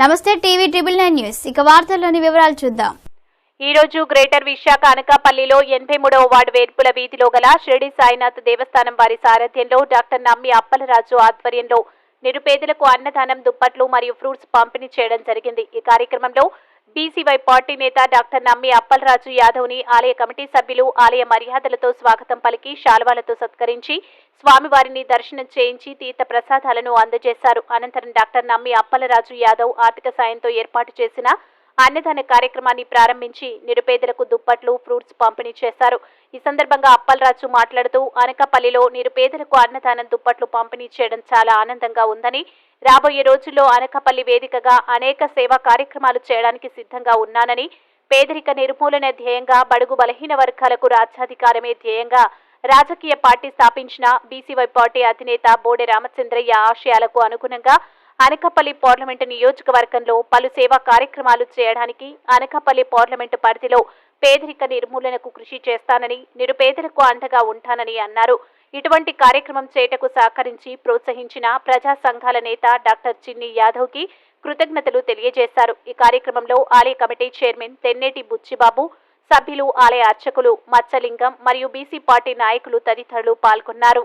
నమస్తే TV triple nine news. ఇక వార్తల్లోని వివరాలు చూద్దాం. ఈ రోజు గ్రేటర్ విశాఖ అనకాపల్లిలో ఎనభై మూడవ వార్డు వేర్పుల వీధిలో గల షిరిడి సాయినాథ్ దేవస్థానం వారి సారథ్యంలో డాక్టర్ నమ్మి అప్పలరాజు ఆధ్వర్యంలో నిరుపేదలకు అన్నదానం దుప్పట్లు మరియు ఫ్రూట్స్ పంపిణీ చేయడం జరిగింది. ఈ కార్యక్రమంలో బీసీవై పార్టీ నేత డాక్టర్ నమ్మి అప్పలరాజు యాదవ్ని ఆలయ కమిటీ సభ్యులు ఆలయ మర్యాదలతో స్వాగతం పలికి శాల్వాలతో సత్కరించి స్వామివారిని దర్శనం చేయించి తీర్థ ప్రసాదాలను అందజేశారు. అనంతరం డాక్టర్ నమ్మి అప్పలరాజు యాదవ్ ఆర్థిక సాయంతో ఏర్పాటు చేసిన అన్నదాన కార్యక్రమాన్ని ప్రారంభించి నిరుపేదలకు దుప్పట్లు ఫ్రూట్స్ పంపిణీ చేశారు. ఈ సందర్భంగా అప్పలరాజు మాట్లాడుతూ అనకాపల్లిలో నిరుపేదలకు అన్నదానం దుప్పట్లు పంపిణీ చేయడం చాలా ఆనందంగా ఉందని రాబోయే రోజుల్లో అనకాపల్లి వేదికగా అనేక సేవా కార్యక్రమాలు చేయడానికి సిద్ధంగా ఉన్నానని పేదరిక నిర్మూలన ధ్యేయంగా బడుగు బలహీన వర్గాలకు రాజ్యాధికారమే ధ్యేయంగా రాజకీయ పార్టీ స్థాపించిన బీసీవై పార్టీ అధినేత బోడె రామచంద్రయ్య ఆశయాలకు అనుగుణంగా అనకాపల్లి పార్లమెంటు నియోజకవర్గంలో పలు సేవా కార్యక్రమాలు చేయడానికి అనకాపల్లి పార్లమెంటు పరిధిలో పేదరిక నిర్మూలనకు కృషి చేస్తానని నిరుపేదలకు అండగా ఉంటానని అన్నారు. ఇటువంటి కార్యక్రమం చేయటకు సహకరించి ప్రోత్సహించిన ప్రజా సంఘాల నేత డాక్టర్ చిన్ని యాదవ్కి కృతజ్ఞతలు తెలియజేశారు. ఈ కార్యక్రమంలో ఆలయ కమిటీ చైర్మన్ తెన్నేటి బుచ్చిబాబు సభ్యులు ఆలయ అర్చకులు మత్స్యలింగం మరియు బీసీ పార్టీ నాయకులు తదితరులు పాల్గొన్నారు.